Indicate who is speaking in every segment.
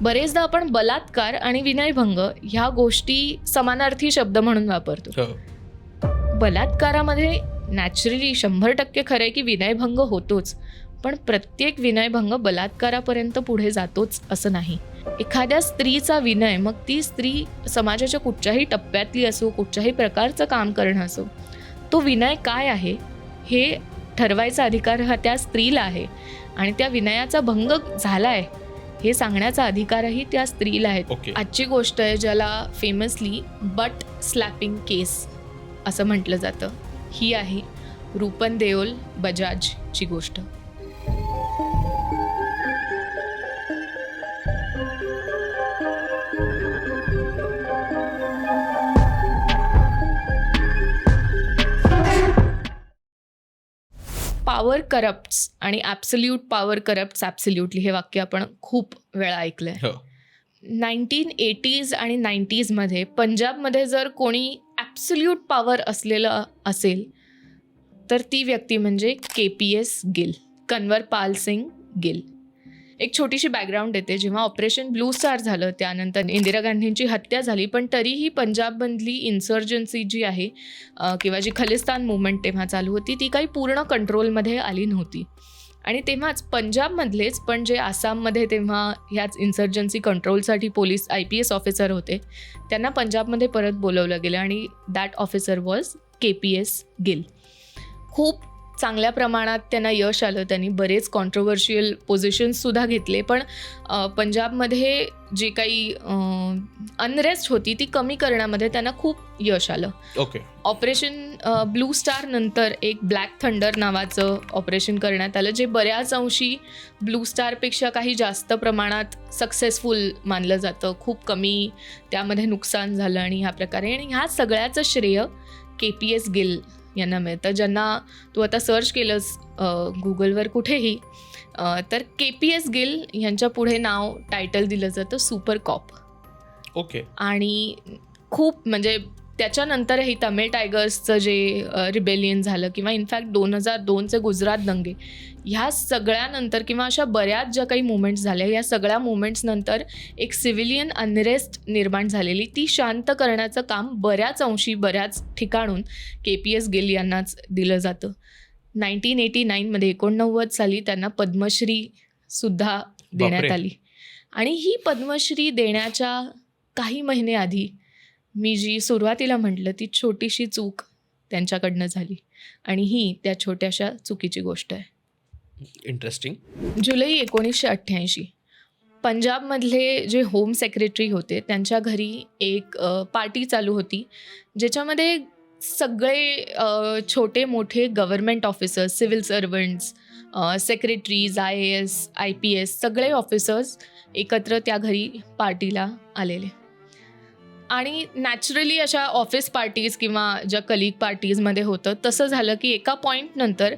Speaker 1: बरेचदा आपण बलात्कार आणि विनयभंग ह्या गोष्टी समानार्थी शब्द म्हणून वापरतो.
Speaker 2: हो.
Speaker 1: बलात्कारामध्ये नॅचरली शंभर टक्के खरं आहे की विनयभंग होतोच पण प्रत्येक विनयभंग बलात्कारापर्यंत पुढे जातोच असं नाही. एखाद्या स्त्रीचा विनय मग ती स्त्री समाजाच्या कुठच्याही टप्प्यातली असो कुठच्याही प्रकारचं काम करणं असो तो विनय काय आहे? हे ठरवायचा अधिकार हा त्या स्त्रीला आहे आणि त्या विनयाचा भंग झाला आहे हे सांगण्याचा अधिकारही त्या स्त्रीला आहे.
Speaker 2: ओके
Speaker 1: आजची गोष्ट आहे ज्याला फेमसली बट स्लॅपिंग केस असं म्हटलं जातं. ही आहे रूपन देओल बजाजची गोष्ट. Power corrupts and absolute power corrupts absolutely हे वाक्य आपण खूप वेळा ऐकलंय.
Speaker 2: हो.
Speaker 1: नाईन्टीन एटीज आणि नाईन्टीजमध्ये पंजाबमध्ये जर कोणी ॲब्सल्यूट पॉवर असलेलं असेल तर ती व्यक्ती म्हणजे K P S Gill Kanwar Pal Singh Gill एक छोटीशी बॅकग्राऊंड येते जेव्हा ऑपरेशन ब्लू स्टार झालं त्यानंतर इंदिरा गांधींची हत्या झाली. पण तरीही पंजाबमधली इन्सर्जन्सी जी आहे किंवा जी खलिस्तान मुवमेंट तेव्हा चालू होती ती काही पूर्ण कंट्रोलमध्ये आली नव्हती. आणि तेव्हाच पंजाबमधलेच पण जे आसाममध्ये तेव्हा ह्याच insurgency कंट्रोलसाठी police I P S officer होते त्यांना पंजाबमध्ये परत बोलवलं गेलं. आणि that officer was K P S Gill खूप चांगल्या प्रमाणात त्यांना यश आलं. त्यांनी बरेच कॉन्ट्रोवर्शियल पोझिशन्ससुद्धा घेतले. पण पंजाबमध्ये जे काही अनरेस्ट होती ती कमी करण्यामध्ये त्यांना खूप यश आलं.
Speaker 2: ओके
Speaker 1: ऑपरेशन ब्लू स्टार नंतर एक ब्लॅक थंडर नावाचं ऑपरेशन करण्यात आलं जे बऱ्याच अंशी ब्लू स्टारपेक्षा काही जास्त प्रमाणात सक्सेसफुल मानलं जातं. खूप कमी त्यामध्ये नुकसान झालं आणि ह्या प्रकारे. आणि ह्या सगळ्याचं श्रेय के पी एस गिल यांना मिळतं. ज्यांना तू आता सर्च केलंस गुगलवर कुठेही तर के पी एस गिल यांच्या पुढे नाव टायटल दिलं जातं सुपर कॉप
Speaker 2: ओके
Speaker 1: आणि खूप म्हणजे त्याच्यानंतरही तमिळ टायगर्सचं जे रिबेलियन झालं किंवा इनफॅक्ट दोन हजार दोनचे गुजरात दंगे ह्या सगळ्यानंतर किंवा अशा बऱ्याच ज्या काही मुवमेंट्स झाल्या या सगळ्या मुवमेंट्सनंतर एक सिव्हिलियन अनरेस्ट निर्माण झालेली. ती शांत करण्याचं काम बऱ्याच अंशी बऱ्याच ठिकाणून के पी एस गिल यांनाच दिलं जातं. नाईन्टीन एटी नाईनमध्ये एकोणनव्वद साली त्यांना पद्मश्री सुद्धा देण्यात. आली. आणि ही पद्मश्री देण्याच्या काही महिने आधी मी जी सुरुवातीला म्हटलं ती छोटीशी चूक त्यांच्याकडनं झाली. आणि ही त्या छोट्याशा चुकीची गोष्ट आहे.
Speaker 2: इंटरेस्टिंग
Speaker 1: जुलै एकोणीसशे अठ्ठ्याऐंशी. पंजाबमधले जे होम सेक्रेटरी होते त्यांच्या घरी एक पार्टी चालू होती ज्याच्यामध्ये सगळे छोटे मोठे government officers civil servants secretaries I A S I P S सगळे ऑफिसर्स एकत्र त्या घरी पार्टीला आलेले. आणि नॅचरली अशा ऑफिस पार्टीज किंवा ज्या कलिग पार्टीजमध्ये होतं तसं झालं की एका पॉईंटनंतर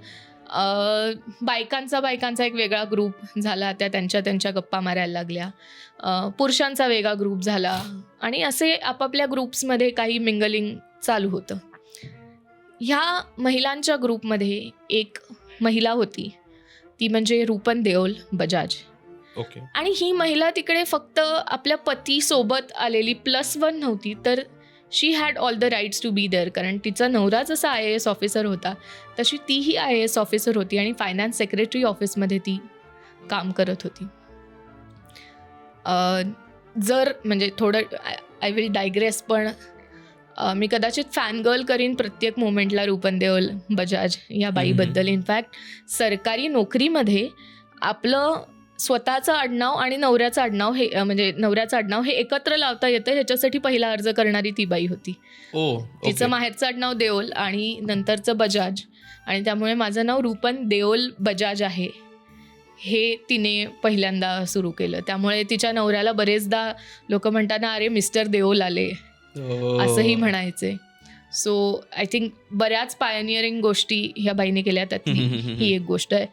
Speaker 1: बायकांचा बायकांचा एक वेगळा ग्रुप झाला. त्या त्यांच्या त्यांच्या गप्पा मारायला लागल्या. पुरुषांचा वेगळा ग्रुप झाला. आणि असे आपापल्या ग्रुप्समध्ये काही मिंगलिंग चालू होतं. ह्या महिलांच्या ग्रुपमध्ये एक महिला होती. ती म्हणजे रूपन देओल बजाज.
Speaker 2: ओके.
Speaker 1: आणि ही महिला तिकडे फक्त आपल्या पतीसोबत आलेली प्लस वन नव्हती तर she had all the rights to be there कारण तिचा नवरा जसा आय ए एस ऑफिसर होता तशी तीही आय ए एस ऑफिसर होती आणि फायनान्स सेक्रेटरी ऑफिसमध्ये ती काम करत होती. जर म्हणजे थोडं आय विल डायग्रेस पण मी कदाचित फॅन गर्ल करीन प्रत्येक मोमेंटला रूपन देओल बजाज या बाईबद्दल. इनफॅक्ट सरकारी नोकरीमध्ये आपलं स्वतःचं आडनाव आणि नवऱ्याचं आडनाव हे म्हणजे नवऱ्याचं आडनाव हे एकत्र लावता येतं ह्याच्यासाठी पहिला अर्ज करणारी ती बाई होती.
Speaker 2: ओ
Speaker 1: तिचं माहेरचं आडनाव देओल आणि नंतरचं बजाज. आणि त्यामुळे माझं नाव रूपन देओल बजाज आहे. हे तिने पहिल्यांदा सुरू केलं. त्यामुळे तिच्या नवऱ्याला बरेचदा लोक म्हणताना अरे मिस्टर देओल आले. असंही म्हणायचे. सो आय थिंक बऱ्याच पायनियरिंग गोष्टी ह्या बाईने केल्या त्यातली. ही एक गोष्ट आहे.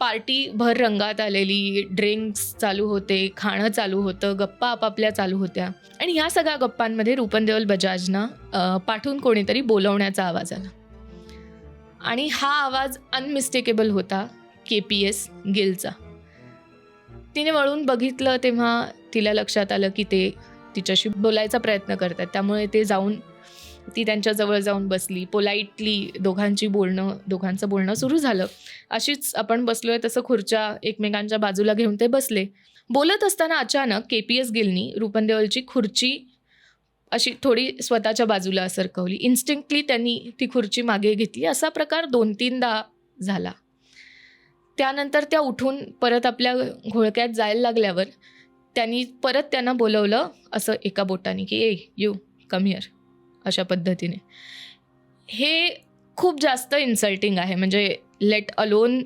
Speaker 1: पार्टी भर रंगात आलेली ड्रिंक्स चालू होते खाणं चालू होतं गप्पा आपापल्या चालू होत्या. आणि ह्या सगळ्या गप्पांमध्ये रूपनदेवल बजाजना पाठवून कोणीतरी बोलवण्याचा आवाज आला. आणि हा आवाज अनमिस्टेकेबल होता के पी एस गिलचा. तिने वळून बघितलं तेव्हा तिला लक्षात आलं की ते तिच्याशी बोलायचा प्रयत्न करतात. त्यामुळे ते जाऊन ती त्यांच्याजवळ जाऊन बसली. पोलाईटली दोघांची बोलणं दोघांचं बोलणं सुरू झालं. अशीच आपण बसलो आहे तसं खुर्च्या एकमेकांच्या बाजूला घेऊन ते बसले. बोलत असताना अचानक के पी एस गिलनी रुपन खुर्ची अशी थोडी स्वतःच्या बाजूला सरकवली. इन्स्टिंक्टली त्यांनी ती खुर्ची मागे घेतली. असा प्रकार दोन तीनदा झाला. त्यानंतर त्या उठून परत आपल्या घोळक्यात जायला लागल्यावर त्यांनी परत त्यांना बोलवलं असं एका बोटाने की ए यू कम हिअर अशा पद्धतीने. हे खूप जास्त इन्सल्टिंग आहे. म्हणजे लेट अलोन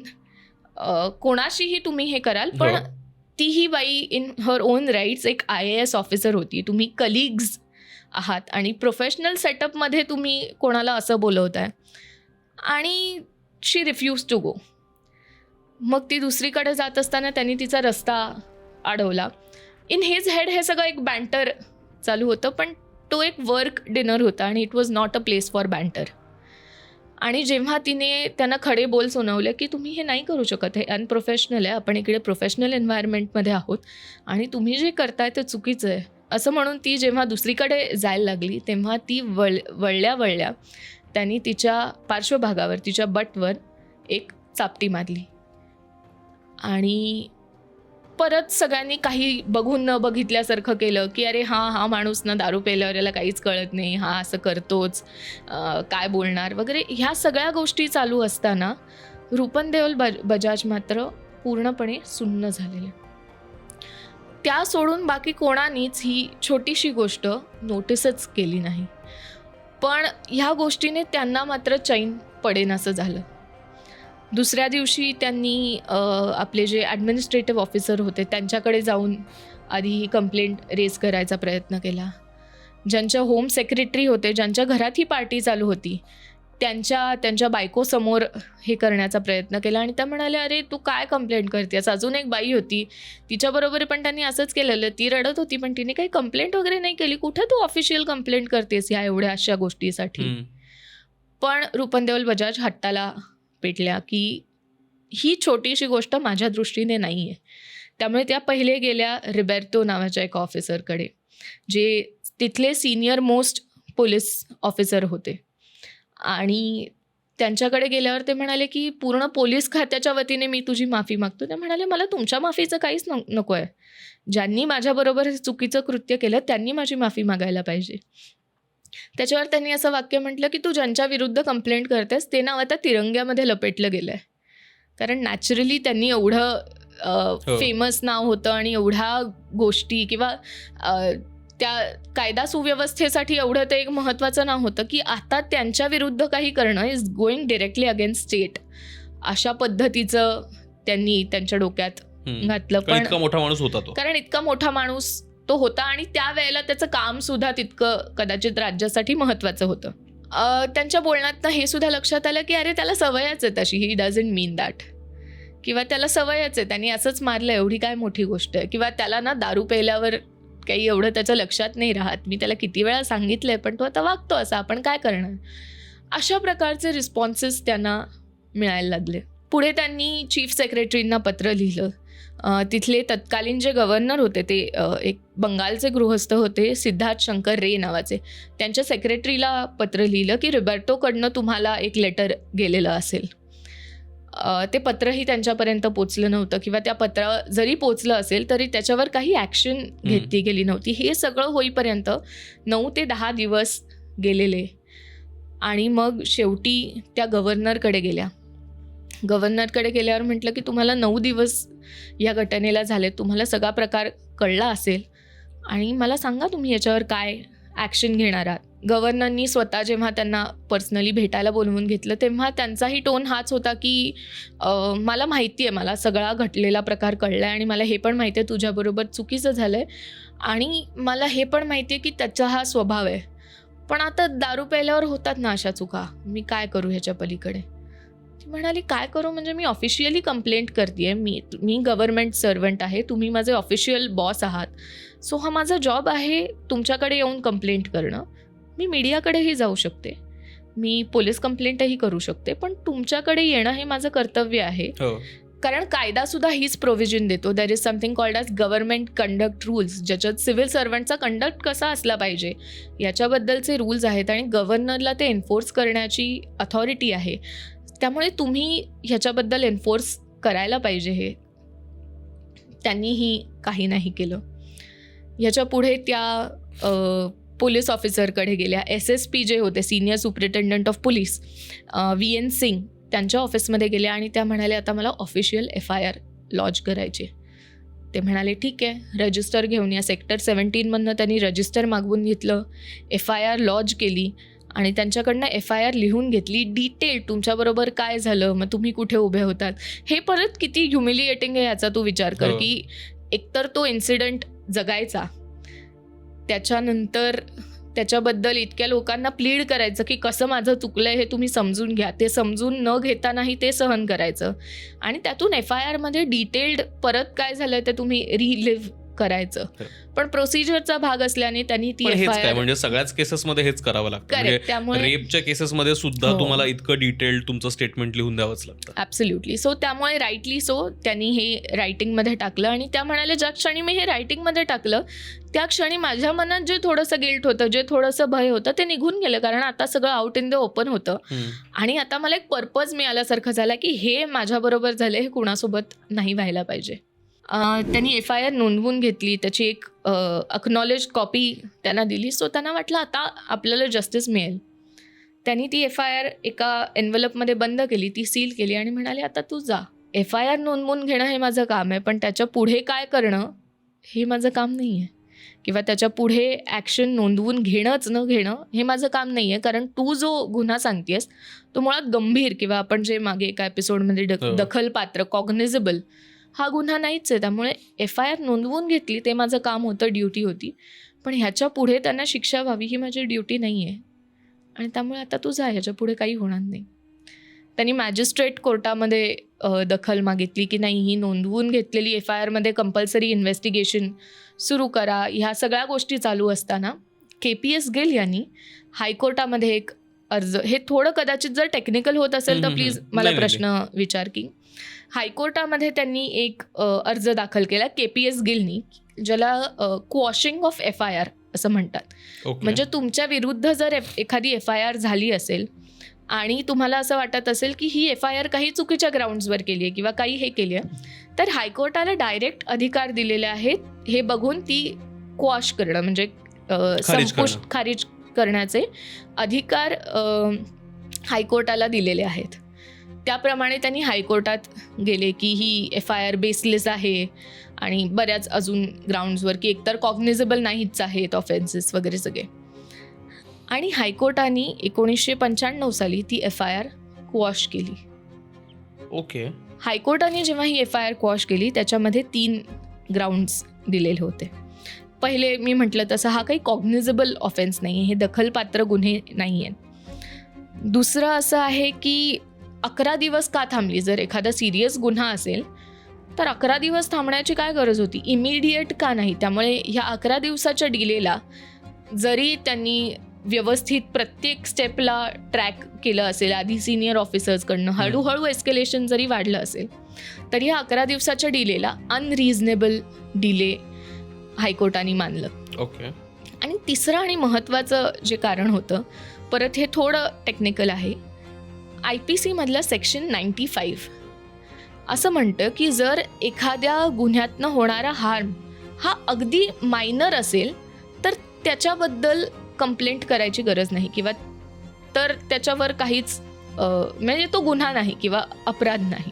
Speaker 1: कोणाशीही तुम्ही हे कराल पण
Speaker 2: हो.
Speaker 1: तीही बाई इन हर ओन राईट्स एक आय ए एस ऑफिसर होती. तुम्ही कलिग्ज आहात आणि प्रोफेशनल सेटअपमध्ये तुम्ही कोणाला असं बोलवताय. आणि शी रिफ्यूज टू गो मग ती दुसरीकडे जात असताना त्यांनी तिचा रस्ता अडवला. इन हिज हेड हे सगळं एक बँटर चालू होतं पण तो एक वर्क डिनर होता आणि it was not a place for banter आणि जेव्हा तिने त्यांना खडे बोल सुनावले की तुम्ही हे नाही करू शकत हे अनप्रोफेशनल आहे आपण इकडे प्रोफेशनल एन्व्हायरमेंटमध्ये आहोत आणि तुम्ही जे करताय ते चुकीचं आहे. असं म्हणून ती जेव्हा दुसरीकडे जायला लागली तेव्हा ती वळ वळल्या वळल्या त्यांनी तिच्या पार्श्वभागावर तिच्या बटवर एक चापटी मारली. आणि परत सगळ्यांनी काही बघून न बघितल्यासारखं केलं की अरे हां हा माणूस ना दारू प्यायल्यावर याला काहीच कळत नाही हा असं करतोच काय बोलणार वगैरे ह्या सगळ्या गोष्टी चालू असताना रुपन देओल बज बजाज मात्र पूर्णपणे सुन्न झालेले. त्या सोडून बाकी कोणानीच ही छोटीशी गोष्ट नोटीसच केली नाही. पण ह्या गोष्टीने त्यांना मात्र चैन पडेनासं झालं. दुसऱ्या दिवशी त्यांनी आपले जे ॲडमिनिस्ट्रेटिव्ह ऑफिसर होते त्यांच्याकडे जाऊन आधी ही कंप्लेंट रेज करायचा प्रयत्न केला. ज्यांच्या होम सेक्रेटरी होते ज्यांच्या घरात ही पार्टी चालू होती त्यांच्या त्यांच्या बायकोसमोर हे करण्याचा प्रयत्न केला आणि त्या म्हणाल्या अरे तू काय कंप्लेंट करतेस? अजून एक बाई होती. तिच्याबरोबर पण त्यांनी असंच केलेलं. ती रडत होती पण तिने काही कंप्लेंट वगैरे नाही केली. कुठे तू ऑफिशियल कंप्लेंट करतेस या एवढ्या अशा गोष्टीसाठी. पण रुपन देओल बजाज हट्टाला पेटल्या की ही छोटीशी गोष्ट माझ्या दृष्टीने नाही आहे त्यामुळे त्या पहिले गेल्या रिबेर्तो नावाच्या एका ऑफिसरकडे जे तिथले सिनियर मोस्ट पोलीस ऑफिसर होते. आणि त्यांच्याकडे गेल्यावर ते म्हणाले की पूर्ण पोलीस खात्याच्या वतीने मी तुझी माफी मागतो. ते म्हणाले मला तुमच्या माफीचं काहीच नको आहे ज्यांनी माझ्याबरोबर हे चुकीचं कृत्य केलं त्यांनी माझी माफी मागायला पाहिजे. त्याच्यावर त्यांनी असं वाक्य म्हटलं की तू ज्यांच्या विरुद्ध कंप्लेंट करतेस ते नाव आता तिरंग्यामध्ये लपेटलं गेलं आहे कारण नॅचरली त्यांनी एवढं
Speaker 2: हो.
Speaker 1: फेमस नाव होतं आणि एवढ्या गोष्टी किंवा त्या कायदा सुव्यवस्थेसाठी एवढं ते एक महत्त्वाचं नाव होतं की आता त्यांच्या विरुद्ध काही करणं is going directly against state अशा पद्धतीचं त्यांनी त्यांच्या डोक्यात. घातलं पण
Speaker 2: इतका मोठा माणूस होता तो
Speaker 1: कारण इतका मोठा माणूस तो होता आणि त्यावेळेला त्याचं काम सुद्धा तितकं कदाचित राज्यासाठी महत्त्वाचं होतं. त्यांच्या बोलण्यातनं हे सुद्धा लक्षात आलं की अरे त्याला सवयच आहे तशी. ही डझंट मीन दॅट किंवा त्याला सवयच आहे. त्यांनी असंच मारलं एवढी काय मोठी गोष्ट आहे. किंवा त्याला ना दारू प्यायल्यावर काही एवढं त्याच्या लक्षात नाही राहत. मी त्याला किती वेळा सांगितलं आहे पण तो आता वागतो असा. आपण काय करणार? अशा प्रकारचे रिस्पॉन्सेस त्यांना मिळायला लागले. पुढे त्यांनी चीफ सेक्रेटरींना पत्र लिहिलं. तिथले तत्कालीन जे गव्हर्नर होते ते एक बंगालचे गृहस्थ होते सिद्धार्थ शंकर रे नावाचे. त्यांच्या सेक्रेटरीला पत्र लिहिलं की रिबर्टोकडनं तुम्हाला एक लेटर गेलेलं असेल. ते पत्रही त्यांच्यापर्यंत पोचलं नव्हतं किंवा त्या पत्र जरी पोचलं असेल तरी त्याच्यावर काही ॲक्शन घेतली गेली नव्हती. हे सगळं होईपर्यंत नऊ ते दहा दिवस गेलेले. आणि मग शेवटी त्या गव्हर्नरकडे गेल्या. गव्हर्नरकडे गेल्यावर म्हटलं की तुम्हाला नऊ दिवस या घटनेला झाले. तुम्हाला सगळा प्रकार कळला असेल. आणि मला सांगा तुम्ही याच्यावर काय ॲक्शन घेणार आहात? गव्हर्नरनी स्वतः जेव्हा त्यांना पर्सनली भेटायला बोलवून घेतलं तेव्हा त्यांचाही टोन हाच होता की मला माहिती आहे मला सगळा घटलेला प्रकार कळला आहे आणि मला हे पण माहिती आहे तुझ्याबरोबर चुकीचं झालं आहे आणि मला हे पण माहिती आहे की त्याचा हा स्वभाव आहे. पण आता दारू प्यायल्यावर होतात ना अशा चुका? मी काय करू ह्याच्या पलीकडे? म्हणाली काय करू? म्हणजे मी ऑफिशियली कंप्लेंट करते मी मी गव्हर्नमेंट सर्वंट आहे. तुम्ही माझे ऑफिशियल बॉस आहात. सो हा माझा जॉब आहे तुमच्याकडे येऊन कंप्लेंट करणं. मी मीडियाकडेही जाऊ शकते. मी पोलीस कंप्लेंटही करू शकते. पण तुमच्याकडे येणं हे माझं कर्तव्य आहे.
Speaker 2: हो.
Speaker 1: कारण कायदा सुद्धा हीच प्रोव्हिजन देतो. There is something called as government conduct rules ज्याच्यात सिव्हिल सर्वंटचा कंडक्ट कसा असला पाहिजे याच्याबद्दलचे रूल्स आहेत आणि गव्हर्नरला ते एन्फोर्स करण्याची अथॉरिटी आहे. त्यामुळे तुम्ही ह्याच्याबद्दल एन्फोर्स करायला पाहिजे हे. त्यांनीही काही नाही केलं. ह्याच्या पुढे त्या पोलीस ऑफिसरकडे गेल्या. एस एस पी जे होते senior superintendent of police V N Singh त्यांच्या ऑफिसमध्ये गेल्या आणि त्या म्हणाल्या आता मला official F I R lodge करायची ते म्हणाले ठीक आहे रजिस्टर घेऊन या. सेक्टर सेवन्टीनमधनं त्यांनी रजिस्टर मागवून घेतलं. एफ आय आर लॉज केली. आणि त्यांच्याकडनं एफ आय आर लिहून घेतली. डिटेल तुमच्याबरोबर काय झालं? मग तुम्ही कुठे उभे होतात? हे परत किती ह्युमिलिएटिंग आहे याचा तू विचार कर
Speaker 2: हो.
Speaker 1: की एकतर तो इन्सिडेंट जगायचा. त्याच्यानंतर त्याच्याबद्दल इतक्या लोकांना प्लीड करायचं की कसं माझं चुकलंय हे तुम्ही समजून घ्या. ते समजून न घेतानाही ते सहन करायचं. आणि त्यातून एफ आय आरमध्ये डिटेल्ड परत काय झालंय ते तुम्ही रिलिव्ह करायचं. पण प्रोसिजरचा भाग असल्याने त्यांनी ती
Speaker 2: हेच काय म्हणजे सगळ्याच केसेसमध्ये हेच करावं लागतं. म्हणजे
Speaker 1: त्यामुळे
Speaker 2: रेपच्या केसेसमध्ये सुद्धा
Speaker 1: हो.
Speaker 2: तुम्हाला इतकं डिटेल्ड तुमचं स्टेटमेंट लिहून द्यावंच लागतं.
Speaker 1: ॲब्सल्युटली सो त्यामुळे राईटली सो त्यांनी हे रायटिंगमध्ये टाकलं आणि त्या म्हणाले ज्या क्षणी मी हे रायटिंगमध्ये टाकलं त्या क्षणी माझ्या मनात जे थोडंसं गिल्ट होतं जे थोडंसं भय होतं ते निघून गेलं. कारण आता सगळं आउट इन द ओपन होतं. आणि आता मला एक पर्पज मिळाल्यासारखं झाला की हे माझ्याबरोबर झालं हे कुणासोबत नाही व्हायला पाहिजे. त्यांनी एफ आय आर नोंदवून घेतली त्याची एक अक्नॉलेज कॉपी त्यांना दिली. सो त्यांना वाटलं आता आपल्याला जस्टिस मिळेल. त्यांनी ती एफ आय आर एका एन्व्हलपमध्ये बंद केली ती सील केली आणि म्हणाले आता तू जा. एफ आय आर नोंदवून घेणं हे माझं काम आहे पण त्याच्या पुढे काय करणं हे माझं काम नाही आहे किंवा त्याच्या पुढे ॲक्शन नोंदवून घेणंच न घेणं हे माझं काम नाही आहे कारण तू जो गुन्हा सांगतेस तो मुळात गंभीर किंवा आपण जे मागे एका एपिसोडमध्ये ड
Speaker 2: हो.
Speaker 1: दखलपात्र कॉग्निझेबल हा गुन्हा नाहीच आहे. त्यामुळे एफ आय आर नोंदवून घेतली ते माझं काम होतं ड्युटी होती. पण ह्याच्या पुढे त्यांना शिक्षा व्हावी ही माझी ड्युटी नाही आहे आणि त्यामुळे आता तू जा ह्याच्या पुढे काही होणार नाही. त्यांनी मॅजिस्ट्रेट कोर्टामध्ये दखल मागितली की नाही ही नोंदवून घेतलेली एफ आय आरमध्ये कंपल्सरी इन्व्हेस्टिगेशन सुरू करा. ह्या सगळ्या गोष्टी चालू असताना के पी एस गिल यांनी हायकोर्टामध्ये एक अर्ज हे थोडं कदाचित जर टेक्निकल होत असेल तर प्लीज. मला प्रश्न विचार की. हायकोर्टामध्ये त्यांनी एक अर्ज दाखल केला के पी एस गिलनी ज्याला quashing of F I R असं म्हणतात.
Speaker 2: ओके.
Speaker 1: म्हणजे तुमच्या विरुद्ध जर एफ एखादी एफ आय आर झाली असेल आणि तुम्हाला असं वाटत असेल की ही एफ आय आर काही चुकीच्या ग्राउंड्सवर केली आहे किंवा काही हे केली आहे तर हायकोर्टाला डायरेक्ट अधिकार दिलेले आहेत हे बघून ती क्वॉश करणं म्हणजे संपुष्ट. खारिज करण्याचे अधिकार हायकोर्टाला दिलेले आहेत. त्याप्रमाणे त्यांनी हायकोर्टात गेले की ही एफ आय आर बेसलेस आहे आणि बऱ्याच अजून ग्राउंड्सवर की एकतर कॉग्निझेबल नाहीच आहेत ऑफेन्सेस वगैरे सगळे. आणि हायकोर्टाने एकोणीसशे पंच्याण्णव साली ती एफ आय आर क्वॉश केली.
Speaker 2: ओके
Speaker 1: हायकोर्टाने जेव्हा ही एफ आय आर क्वॉश केली त्याच्यामध्ये तीन ग्राउंड्स दिलेले होते. पहिले मी म्हटलं तसं हा काही कॉग्निझेबल ऑफेन्स नाही हे दखलपात्र गुन्हे नाही आहेत दुसरं असं आहे की अकरा दिवस का थांबली? जर एखादा सिरियस गुन्हा असेल तर अकरा दिवस थांबण्याची काय गरज होती? इमिडिएट का नाही? त्यामुळे ह्या अकरा दिवसाच्या डिलेला जरी त्यांनी व्यवस्थित प्रत्येक स्टेपला ट्रॅक केलं असेल आधी सिनियर ऑफिसर्सकडनं हळूहळू एस्केलेशन जरी वाढलं असेल तरी ह्या अकरा दिवसाच्या डिलेला अनरिझनेबल डिले हायकोर्टाने मानलं.
Speaker 2: ओके
Speaker 1: आणि तिसरं आणि महत्त्वाचं जे कारण होतं परत हे थोडं टेक्निकल आहे. आय पी सीमधलं सेक्शन नाईन्टी फाईव्ह. असं म्हणतं की जर एखाद्या गुन्ह्यातनं होणारा हार्म हा अगदी मायनर असेल तर त्याच्याबद्दल कंप्लेंट करायची गरज नाही किंवा तर त्याच्यावर काहीच म्हणजे तो गुन्हा नाही किंवा अपराध नाही.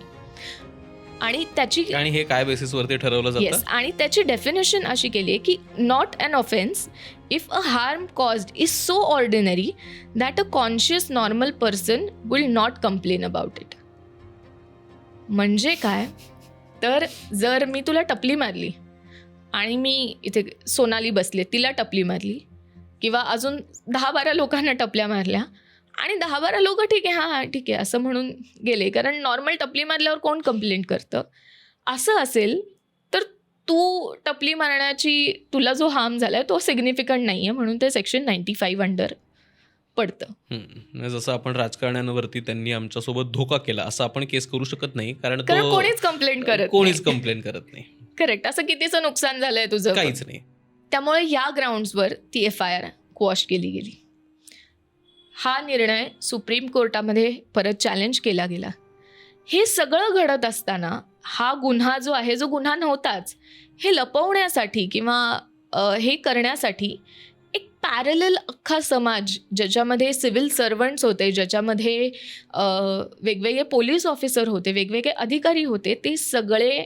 Speaker 1: आणि त्याची
Speaker 2: आणि हे काय बेसिसवरती ठरवलं
Speaker 1: येस
Speaker 2: जातं
Speaker 1: आणि त्याची डेफिनेशन अशी केली आहे की not an offence if a harm caused is so ordinary that a conscious normal person will not complain about it म्हणजे काय? तर जर मी तुला टपली मारली आणि मी इथे सोनाली बसले तिला टपली मारली किंवा अजून दहा बारा लोकांना टपल्या मारल्या आणि दहा बारा लोक ठीक आहे हां हां ठीक आहे असं म्हणून गेले. कारण नॉर्मल टपली मारल्यावर कोण कंप्लेंट करतं? असं असेल तर तू टपली मारण्याची तुला जो हार्म झाला आहे तो सिग्निफिकंट नाही आहे म्हणून ते सेक्शन नाईन्टी फाईव्ह अंडर पडतं
Speaker 2: जसं आपण राजकारण्यांवरती त्यांनी आमच्यासोबत धोका केला असं आपण केस करू शकत नाही कारण
Speaker 1: कोणीच कंप्लेंट करत
Speaker 2: कोणीच कंप्लेंट करत नाही.
Speaker 1: करेक्ट असं कितीचं नुकसान झालंय तुझं
Speaker 2: काहीच नाही.
Speaker 1: त्यामुळे या ग्राउंड्सवर ती एफ आय आर क्वॉश केली गेली. हा निर्णय सुप्रीम कोर्टामध्ये परत चॅलेंज केला गेला. हे सगळं घडत असताना हा गुन्हा जो आहे जो गुन्हा नव्हताच हे लपवण्यासाठी किंवा हे करण्यासाठी एक पॅरल अख्खा समाज ज्याच्यामध्ये सिव्हिल सर्वंट्स होते ज्याच्यामध्ये वेगवेगळे पोलीस ऑफिसर होते वेगवेगळे अधिकारी होते ते सगळे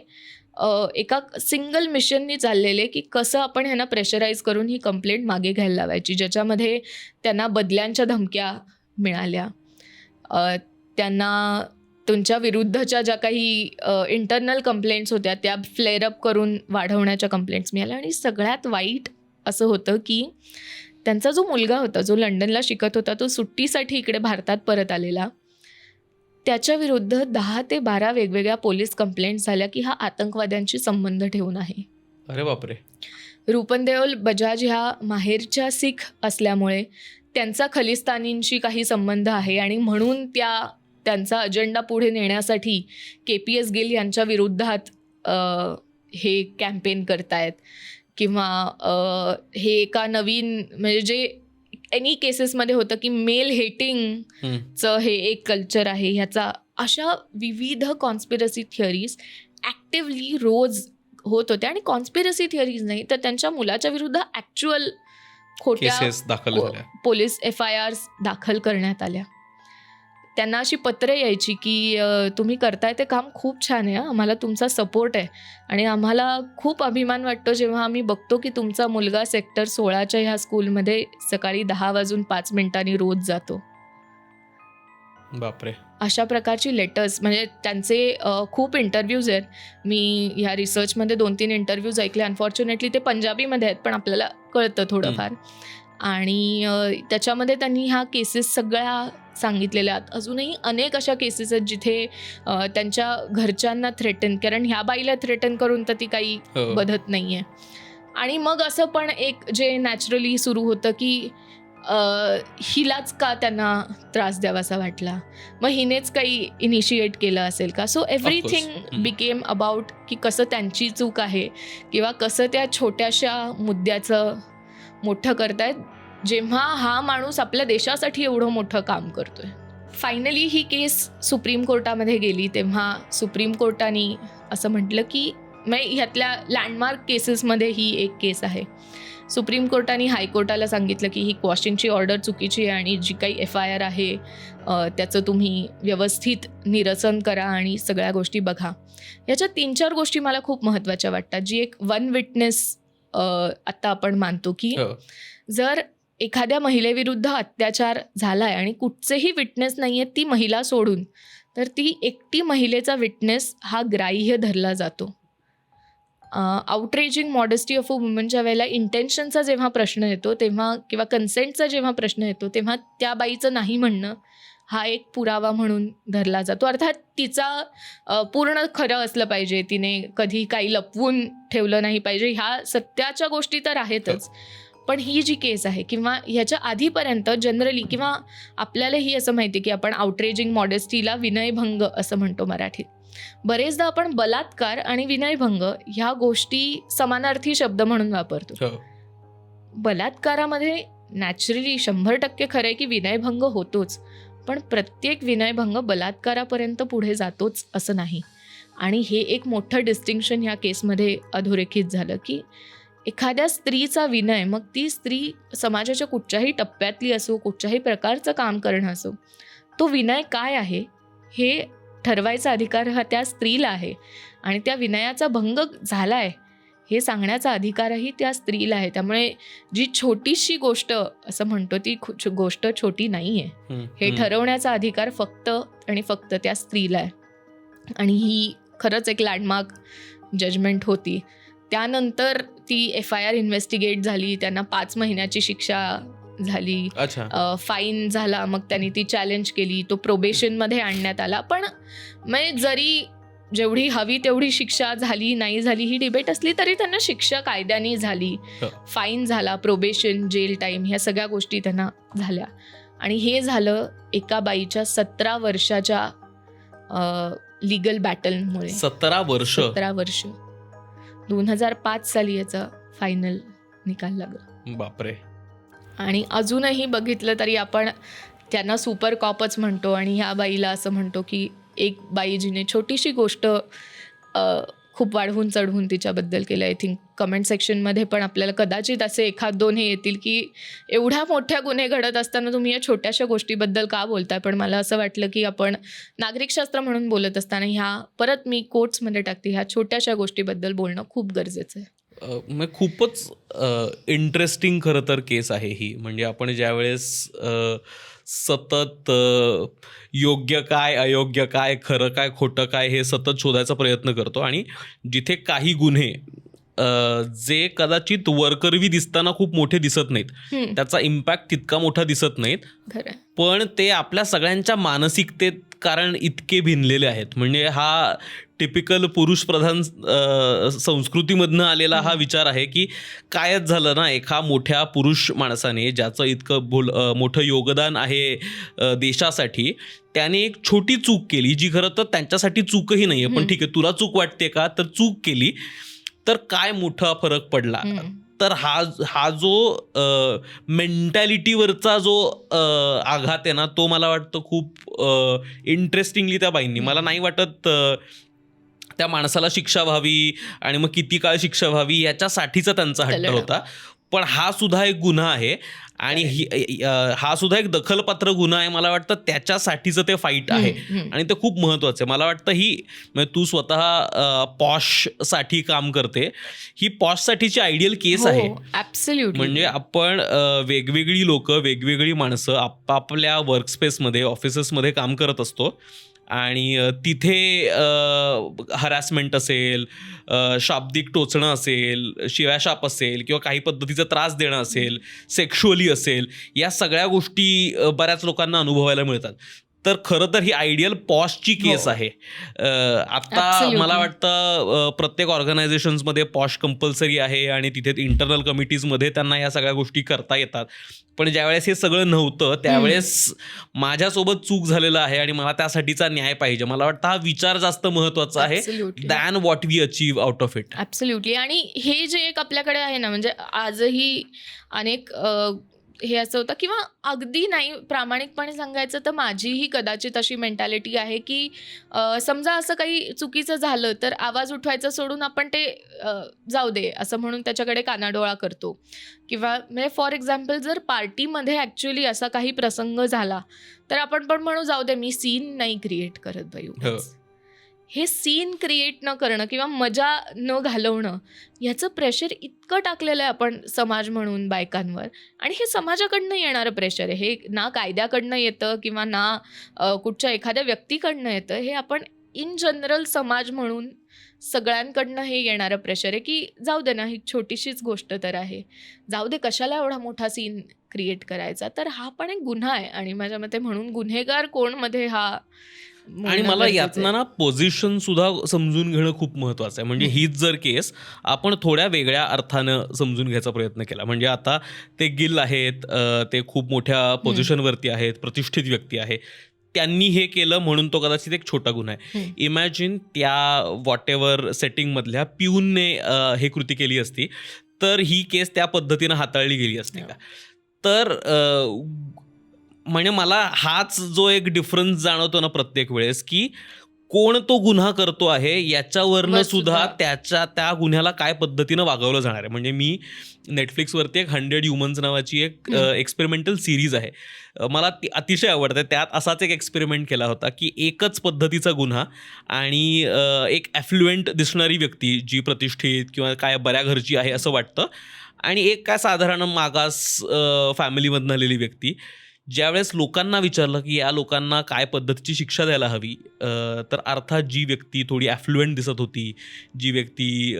Speaker 1: एका सिंगल मिशननी चाललेले की कसं आपण ह्यांना प्रेशराईज करून ही कंप्लेंट मागे घ्यायला लावायची ज्याच्यामध्ये त्यांना बदल्यांच्या धमक्या मिळाल्या. त्यांना तुमच्या विरुद्धच्या ज्या काही इंटरनल कंप्लेंट्स होत्या त्या फ्लेअरअप करून वाढवण्याच्या कंप्लेंट्स मिळाल्या. आणि सगळ्यात वाईट असं होतं की त्यांचा जो मुलगा होता जो लंडनला शिकत होता तो सुट्टीसाठी इकडे भारतात परत आलेला. त्याच्या विरुद्ध दहा ते बारा वेगवेगळ्या पोलीस कंप्लेंट्स झाल्या की हा आतंकवाद्यांशी संबंध ठेवून आहे.
Speaker 2: अरे बापरे.
Speaker 1: रूपनदेओल बजाज ह्या माहेरच्या सीख असल्यामुळे त्यांचा खलिस्तानींशी काही संबंध आहे आणि म्हणून त्या त्यांचा अजेंडा पुढे नेण्यासाठी के पी एस गिल यांच्या विरुद्धात हे कॅम्पेन करतायत. किंवा हे एका नवीन म्हणजे जे एनी केसेसमध्ये होतं की मेल हेटिंग
Speaker 2: हम्म.
Speaker 1: चं हे एक कल्चर आहे. ह्याचा अशा विविध कॉन्स्पिरसी थिअरीज ॲक्टिवली रोज होत होत्या आणि कॉन्स्पिरसी थिअरीज नाही तर त्यांच्या मुलाच्या विरुद्ध ॲक्च्युअल खोट्या पोलीस एफ आय आर्स दाखल करण्यात आल्या. त्यांना अशी पत्रे यायची की तुम्ही करताय ते काम खूप छान आहे. आम्हाला तुमचा सपोर्ट आहे. आणि आम्हाला खूप अभिमान वाटतो जेव्हा आम्ही बघतो की तुमचा मुलगा सेक्टर सोळाच्या ह्या स्कूलमध्ये सकाळी दहा वाजून पाच मिनिटांनी रोज जातो.
Speaker 2: बापरे.
Speaker 1: अशा प्रकारची लेटर्स म्हणजे त्यांचे खूप इंटरव्ह्यूज आहेत. मी ह्या रिसर्चमध्ये दोन तीन इंटरव्ह्यूज ऐकले. अनफॉर्च्युनेटली ते पंजाबीमध्ये आहेत पण आपल्याला कळतं थोडंफार. आणि त्याच्यामध्ये त्यांनी ह्या केसेस सगळ्या सांगितलेल्या आहेत अजूनही अनेक अशा केसेस आहेत जिथे त्यांच्या घरच्यांना थ्रेटन कारण ह्या बाईला थ्रेटन करून तर ती काही
Speaker 2: हो.
Speaker 1: बधत नाही आहे आणि मग असं पण एक जे नॅचरली सुरू होतं की हिलाच का त्यांना त्रास द्यावासा वाटला? मग हिनेच काही इनिशिएट केलं असेल का? So everything. बिकेम अबाउट की कसं त्यांची चूक आहे किंवा कसं त्या छोट्याशा मुद्द्याचं मोठं करतायत. जेव्हा हा माणूस आपल्या देशासाठी एवढं मोठं काम करतोय. फायनली ही केस सुप्रीम कोर्टामध्ये गेली तेव्हा सुप्रीम कोर्टाने असं म्हटलं की म्हणजे ह्यातल्या लँडमार्क केसेसमध्ये ही एक केस आहे. सुप्रीम कोर्टाने हायकोर्टाला सांगितलं की ही क्वॉशिंगची ऑर्डर चुकीची आहे आणि जी काही एफ आय आर आहे त्याचं तुम्ही व्यवस्थित निरसन करा आणि सगळ्या गोष्टी बघा. याच्या तीन चार गोष्टी मला खूप महत्त्वाच्या वाटतात. जी एक वन विटनेस आत्ता आपण मानतो की
Speaker 2: हो.
Speaker 1: जर एखाद्या महिलेविरुद्ध अत्याचार झाला आहे आणि कुठचेही विटनेस नाही आहेत ती महिला सोडून तर ती एकटी महिलेचा विटनेस हा ग्राह्य धरला जातो. आउटरेजिंग मॉडेस्टी ऑफ अ वुमनच्या वेळेला इंटेन्शनचा जेव्हा प्रश्न येतो तेव्हा किंवा कन्सेंटचा जेव्हा प्रश्न येतो तेव्हा त्या बाईचं नाही म्हणणं हा एक पुरावा म्हणून धरला जातो. अर्थात तिचा पूर्ण खरं असलं पाहिजे तिने कधी काही लपवून ठेवलं नाही पाहिजे. ह्या सत्याच्या गोष्टी तर आहेतच. हो. पण ही जी केस आहे किंवा ह्याच्या आधीपर्यंत जनरली किंवा आपल्यालाही असं माहिती की आपण आउटरेजिंग मॉडेस्टीला विनयभंग असं म्हणतो मराठीत. बरेचदा आपण बलात्कार आणि विनयभंग ह्या गोष्टी समानार्थी शब्द म्हणून वापरतो.
Speaker 2: हो.
Speaker 1: बलात्कारामध्ये नॅचरली शंभर टक्के खरं आहे की विनयभंग होतोच पण प्रत्येक विनयभंग बलात्कारापर्यंत पुढे जातोच असं नाही. आणि हे एक मोठं डिस्टिंक्शन ह्या केसमध्ये अधोरेखित झालं की एखाद्या स्त्रीचा विनय मग ती स्त्री समाजाच्या कुठच्याही टप्प्यातली असो कुठच्याही प्रकारचं काम करणं असो तो विनय काय आहे हे ठरवायचा अधिकार हा त्या स्त्रीला आहे आणि त्या विनयाचा भंग झाला आहे हे सांगण्याचा अधिकारही त्या स्त्रीला आहे त्यामुळे जी छोटीशी गोष्ट असं म्हणतो ती गोष्ट छोटी नाही आहे. हे. ठरवण्याचा अधिकार फक्त आणि फक्त त्या स्त्रीला आहे आणि ही खरंच एक लँडमार्क जजमेंट होती त्यानंतर ती एफ आय आर इन्व्हेस्टिगेट झाली त्यांना पाच महिन्याची शिक्षा झाली. फाईन झाला मग त्यांनी ती चॅलेंज केली. तो प्रोबेशनमध्ये आणण्यात आला. पण म्हणजे जरी जेवढी हवी तेवढी शिक्षा झाली नाही झाली ही डिबेट असली तरी त्यांना शिक्षा कायद्याने झाली.
Speaker 2: हो.
Speaker 1: फाईन झाला प्रोबेशन जेल टाईम ह्या सगळ्या गोष्टी त्यांना झाल्या. आणि हे झालं एका बाईच्या सतरा वर्षाच्या लिगल बॅटलमुळे
Speaker 2: सतरा वर्ष?
Speaker 1: सतरा वर्ष. दोन हजार पाच साली याचा फायनल निकाल लागला.
Speaker 2: बापरे.
Speaker 1: आणि अजूनही बघितलं तरी आपण त्यांना सुपर कॉपच म्हणतो आणि ह्या बाईला असं म्हणतो की एक बाई जिने छोटीशी गोष्ट खूप वाढवून चढवून तिच्याबद्दल केलं आय थिंक कमेंट सेक्शनमध्ये पण आपल्याला कदाचित असे एखाद दोन हे येतील की एवढ्या मोठ्या गुन्हे घडत असताना तुम्ही या छोट्याशा गोष्टीबद्दल का बोलताय? पण मला असं वाटलं की आपण नागरिकशास्त्र म्हणून बोलत असताना ह्या परत मी कोट्समध्ये टाकते ह्या छोट्याशा गोष्टीबद्दल बोलणं खूप गरजेचं आहे.
Speaker 2: म्हणजे खूपच इंटरेस्टिंग खरं तर केस आहे ही. म्हणजे आपण ज्यावेळेस सतत योग्य काय अयोग्य काय खरं काय खोटं काय हे सतत शोधायचा प्रयत्न करतो आणि जिथे काही गुन्हे जे कदाचित वरकरवी दिसताना खूप मोठे दिसत नाहीत. त्याचा इम्पॅक्ट तितका मोठा दिसत नाहीत. पण ते आपल्या सगळ्यांच्या मानसिकतेत कारण इतके भिनलेले आहेत. म्हणजे हा टिपिकल पुरुषप्रधान अ, संस्कृतीमधनं आलेला हा विचार आहे की कायच झालं ना एका मोठ्या पुरुष माणसाने ज्याचं इतकं बोल मोठं योगदान आहे देशासाठी त्याने एक छोटी चूक केली जी खरं तर त्यांच्यासाठी चूकही नाही आहे पण. ठीक आहे तुला चूक वाटते का? तर चूक केली. तर काय मोठा फरक पडला. तर हा हा जो मेंटॅलिटीवरचा जो आघात आहे ना तो मला वाटतं खूप इंटरेस्टिंगली त्या बाईंनी. मला नाही वाटत त्या माणसाला शिक्षा व्हावी आणि मग किती काळ शिक्षा व्हावी याच्यासाठीचा त्यांचा हट्ट. होता. पण हा सुद्धा एक गुन्हा आहे. आणि ही हा सुद्धा एक दखलपात्र गुन्हा आहे. मला वाटतं त्याच्यासाठीचं ते फाईट आहे. आणि ते खूप महत्वाचं आहे. मला वाटतं ही म्हणजे तू स्वतः पॉशसाठी काम करते. ही पॉशसाठीची आयडियल केस आहे.
Speaker 1: हो, absolutely.
Speaker 2: म्हणजे आपण वेगवेगळी लोक वेगवेगळी माणसं आपापल्या वर्कस्पेसमध्ये ऑफिसेसमध्ये काम करत असतो. आणि तिथे हरॅसमेंट असेल शाब्दिक टोचणं असेल शिव्याशाप असेल किंवा काही पद्धतीचा त्रास देणं असेल सेक्शुअली असेल या सगळ्या गोष्टी बऱ्याच लोकांना अनुभवायला मिळतात. तर खरं तर ही आयडियल पॉशची केस
Speaker 1: हो.
Speaker 2: आहे अ, आता. मला वाटतं प्रत्येक ऑर्गनायझेशन्समध्ये पॉश कंपल्सरी आहे आणि तिथे इंटरनल कमिटीजमध्ये त्यांना या सगळ्या गोष्टी करता येतात पण ज्यावेळेस हे सगळं नव्हतं त्यावेळेस माझ्यासोबत चूक झालेलं आहे आणि मला त्यासाठीचा न्याय पाहिजे मला वाटतं हा विचार जास्त महत्त्वाचा आहे. Than what we achieve out of it
Speaker 1: absolutely आणि हे जे एक आपल्याकडे आहे ना म्हणजे आजही अनेक हे असं होतं. किंवा अगदी नाही प्रामाणिकपणे सांगायचं तर माझीही कदाचित अशी मेंटॅलिटी आहे की समजा असं काही चुकीचं झालं तर आवाज उठवायचा सोडून आपण ते जाऊ दे असं म्हणून त्याच्याकडे कानाडोळा करतो. किंवा म्हणजे फॉर एक्झाम्पल जर पार्टीमध्ये ॲक्च्युली असा काही प्रसंग झाला तर आपण पण म्हणू जाऊ दे मी सीन नाही क्रिएट करत बाई उगाच." हे सीन क्रिएट न करणं किंवा मजा न घालवणं ह्याचं प्रेशर इतकं टाकलेलं आहे आपण समाज म्हणून बायकांवर. आणि हे समाजाकडनं येणारं प्रेशर आहे. हे ना कायद्याकडनं येतं किंवा ना कुठच्या एखाद्या व्यक्तीकडनं येतं हे आपण इन जनरल समाज म्हणून सगळ्यांकडनं हे येणारं प्रेशर आहे की जाऊ दे ना ही छोटीशीच गोष्ट तर आहे. जाऊ दे कशाला एवढा मोठा सीन क्रिएट करायचा? तर हा पण एक गुन्हा आहे आणि माझ्या मते म्हणून गुन्हेगार कोणमध्ये हा
Speaker 2: आणि मला यातनं. ना पोझिशन सुद्धा समजून घेणं खूप महत्वाचं आहे म्हणजे. हीच जर केस आपण थोड्या वेगळ्या अर्थानं समजून घ्यायचा प्रयत्न केला म्हणजे आता ते गिल आहेत ते खूप मोठ्या पोझिशनवरती आहेत प्रतिष्ठित व्यक्ती आहे त्यांनी हे केलं म्हणून तो कदाचित एक छोटा गुन्हा आहे.
Speaker 1: इमॅजिन
Speaker 2: त्या व्हॉट एव्हर सेटिंगमधल्या पिऊनने हे कृती केली असती तर ही केस त्या पद्धतीनं हाताळली गेली असते
Speaker 1: हो.
Speaker 2: का तर म्हणजे मला हाच जो एक डिफरन्स जाणवतो ना प्रत्येक वेळेस की कोण तो गुन्हा करतो आहे याच्यावरनं
Speaker 1: वर
Speaker 2: सुद्धा. त्याच्या त्या गुन्ह्याला काय पद्धतीनं वागवलं जाणार आहे. म्हणजे मी नेटफ्लिक्सवरती एक हंड्रेड ह्युमन्स नावाची एक. एक्सपेरिमेंटल सिरीज आहे. मला ती अतिशय आवडते त्यात असाच एक एक्सपेरिमेंट केला होता की एकच पद्धतीचा गुन्हा आणि एक ॲफ्लुएंट दिसणारी व्यक्ती जी प्रतिष्ठित किंवा काय बऱ्या घरची आहे असं वाटतं. आणि एक काय साधारण मागास फॅमिलीमधनं आलेली व्यक्ती. ज्यावेळेस लोकांना विचारलं की या लोकांना काय पद्धतीची शिक्षा द्यायला हवी तर अर्थात जी व्यक्ती थोडी ॲफ्लुएंट दिसत होती जी व्यक्ती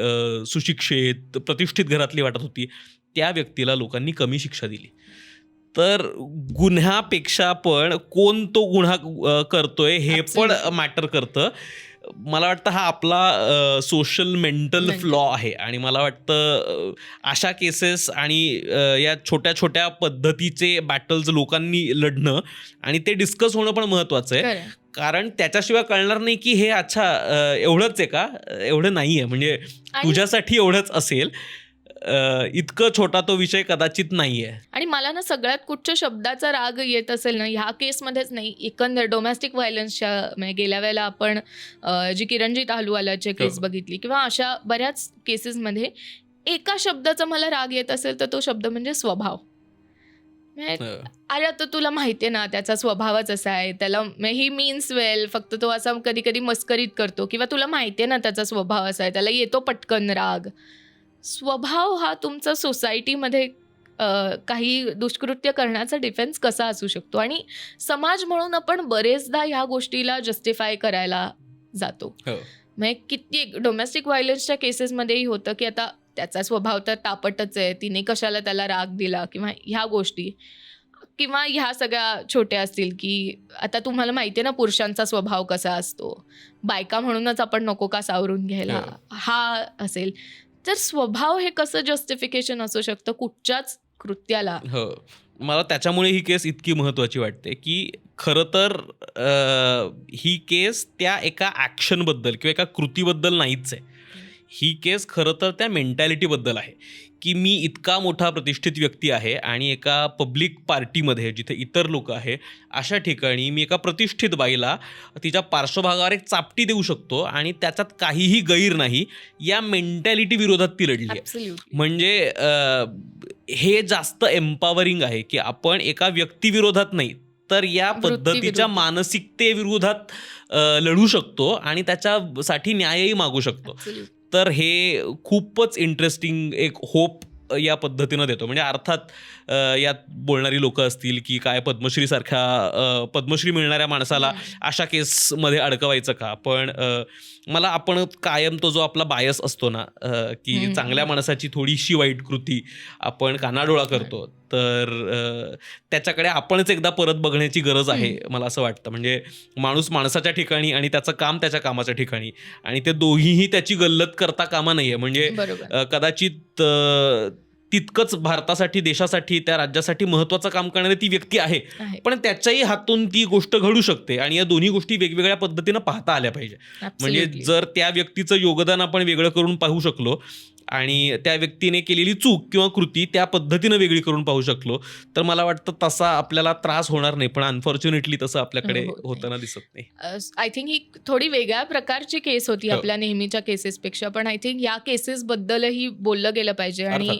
Speaker 2: सुशिक्षित प्रतिष्ठित घरातली वाटत होती त्या व्यक्तीला लोकांनी कमी शिक्षा दिली तर गुन्ह्यापेक्षा पण कोण तो गुन्हा करतोय हे पण. मॅटर करतं मला वाटतं हा आपला सोशल मेंटल. फ्लॉ आहे. आणि मला वाटतं अशा केसेस आणि या छोट्या छोट्या पद्धतीचे बॅटल्स लोकांनी लढणं आणि ते डिस्कस होणं पण महत्वाचं आहे. कारण त्याच्याशिवाय कळणार नाही की हे अच्छा एवढंच आहे का? एवढं नाही आहे म्हणजे तुझ्यासाठी एवढंच असेल. इतकं छोटा तो विषय कदाचित नाही आहे
Speaker 1: आणि मला ना सगळ्यात कुठच्या शब्दाचा राग येत असेल ना ह्या केसमध्येच नाही. एकंदर डोमेस्टिक व्हायलन्सच्या म्हणजे गेल्या वेळेला आपण जी किरणजीत अहलुवालाची केस
Speaker 2: हो.
Speaker 1: बघितली किंवा अशा बऱ्याच केसेसमध्ये एका शब्दाचा मला राग येत असेल तर तो शब्द म्हणजे स्वभाव. म्हणजे अरे आता तुला माहिती आहे ना त्याचा स्वभावच असा आहे. त्याला ही मीन्स वेल फक्त तो असा कधी कधी मस्करीत करतो किंवा तुला माहिती आहे ना त्याचा स्वभाव असा आहे. त्याला येतो पटकन राग. स्वभाव हा तुमचा सोसायटीमध्ये काही दुष्कृत्य करण्याचा डिफेन्स कसा असू शकतो? आणि समाज म्हणून आपण बरेचदा ह्या गोष्टीला जस्टिफाय करायला जातो.
Speaker 2: हो.
Speaker 1: म्हणजे किती डोमेस्टिक व्हायलन्सच्या केसेसमध्येही होतं की आता त्याचा स्वभाव तर तापटच आहे तिने कशाला त्याला राग दिला किंवा ह्या गोष्टी. किंवा ह्या सगळ्या छोट्या असतील की आता तुम्हाला माहिती आहे ना पुरुषांचा स्वभाव कसा असतो. बायका म्हणूनच आपण नको का सावरून घ्यायला?
Speaker 2: हो.
Speaker 1: हा असेल. तर स्वभाव हे कसं जस्टिफिकेशन असू शकतं? कुठच्याच कृत्याला.
Speaker 2: हो. मला त्याच्यामुळे ही केस इतकी महत्वाची वाटते की खरं तर अ, ही केस त्या एका ॲक्शनबद्दल किंवा एका कृतीबद्दल नाहीच आहे. ही केस खरं तर त्या मेंटॅलिटीबद्दल आहे की मी इतका मोठा प्रतिष्ठित व्यक्ती आहे आणि एका पब्लिक पार्टीमध्ये जिथे इतर लोक आहे अशा ठिकाणी मी एका प्रतिष्ठित बाईला तिच्या पार्श्वभागावर एक चापटी देऊ शकतो आणि त्याच्यात काहीही गैर नाही या मेंटॅलिटी विरोधात ती लढली आहे. म्हणजे हे जास्त एम्पावरिंग आहे की आपण एका व्यक्तीविरोधात नाही तर या. पद्धतीच्या मानसिकतेविरोधात लढू शकतो आणि त्याच्यासाठी न्यायही मागू शकतो. तर हे खूपच इंटरेस्टिंग एक होप या पद्धतीनं देतो. म्हणजे अर्थात यात बोलणारी लोक असतील की काय पद्मश्रीसारख्या पद्मश्री मिळणाऱ्या माणसाला. अशा केसमध्ये अडकवायचं का? पण मला आपण कायम तो जो आपला बायस असतो ना की. चांगल्या माणसाची थोडीशी वाईट कृती आपण कानाडोळा करतो तर त्याच्याकडे आपणच एकदा परत बघण्याची गरज आहे मला असं वाटतं. म्हणजे माणूस माणसाच्या ठिकाणी आणि त्याचं काम त्याच्या कामाच्या ठिकाणी आणि ते दोघीही त्याची गल्लत करता कामा नाहीये. म्हणजे कदाचित तितकंच भारतासाठी देशासाठी त्या राज्यासाठी महत्वाचं काम करणारी ती व्यक्ती आहे. पण त्याच्याही हातून ती गोष्ट घडू शकते आणि या दोन्ही गोष्टी वेगवेगळ्या पद्धतीनं पाहता आल्या पाहिजे. म्हणजे. जर त्या व्यक्तीचं योगदान आपण वेगळं करून पाहू शकलो आणि त्या व्यक्तीने केलेली चूक किंवा कृती त्या पद्धतीनं वेगळी करून पाहू शकलो तर मला वाटतं तसा आपल्याला त्रास होणार नाही पण अनफॉर्च्युनेटली तसं आपल्याकडे
Speaker 1: हो, नाही.
Speaker 2: होताना दिसत नाही.
Speaker 1: आय थिंक ही थोडी वेगळ्या प्रकारची केस होती
Speaker 2: हो.
Speaker 1: आपल्या नेहमीच्या केसेसपेक्षा पण आय थिंक या केसेस बद्दलही बोललं गेलं पाहिजे आणि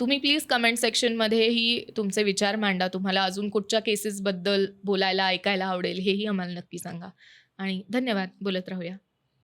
Speaker 1: तुम्ही प्लीज कमेंट सेक्शनमध्येही तुमचे विचार मांडा. तुम्हाला अजून कुठच्या केसेसबद्दल बोलायला ऐकायला आवडेल हेही आम्हाला नक्की सांगा. आणि धन्यवाद. बोलत राहूया.